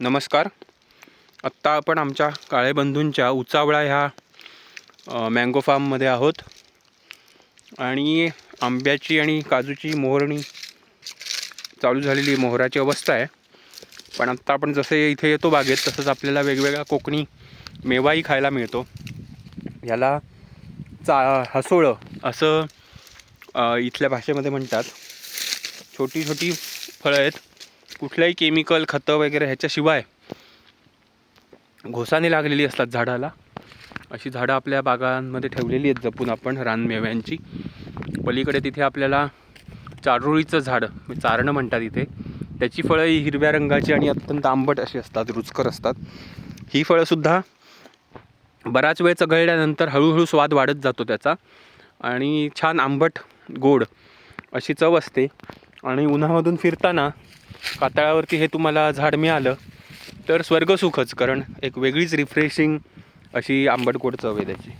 नमस्कार. आत्ता आपण आमच्या काळेबंधूंच्या उचावळा ह्या मँगो फार्ममध्ये आहोत. आणि आंब्याची आणि काजूची मोहरणी चालू झालेली मोहराची अवस्था आहे. पण आत्ता आपण जसे इथे येतो बागेत तसंच आपल्याला वेगवेगळा कोकणी मेवाही खायला मिळतो. याला चा हसोळं असं इथल्या भाषेमध्ये म्हणतात. छोटी छोटी फळं आहेत. कुठल्याही केमिकल खतं वगैरे ह्याच्याशिवाय घोसाने लागलेली असतात झाडाला. अशी झाडं आपल्या बागांमध्ये ठेवलेली आहेत जपून आपण रानमेव्यांची. पलीकडे तिथे आपल्याला चारोळीचं झाड म्हणजे चारणं म्हणतात इथे. त्याची फळं ही हिरव्या रंगाची आणि अत्यंत आंबट अशी असतात रुचकर असतात. ही फळंसुद्धा बराच वेळ चघळल्यानंतर हळूहळू स्वाद वाढत जातो त्याचा. आणि छान आंबट गोड अशी चव असते. आणि उन्हामधून फिरताना कातळावरती हे तुम्हाला झाड मिळालं तर स्वर्गसुखच कारण एक वेगळीच रिफ्रेशिंग अशी आंबट चव आहे त्याची.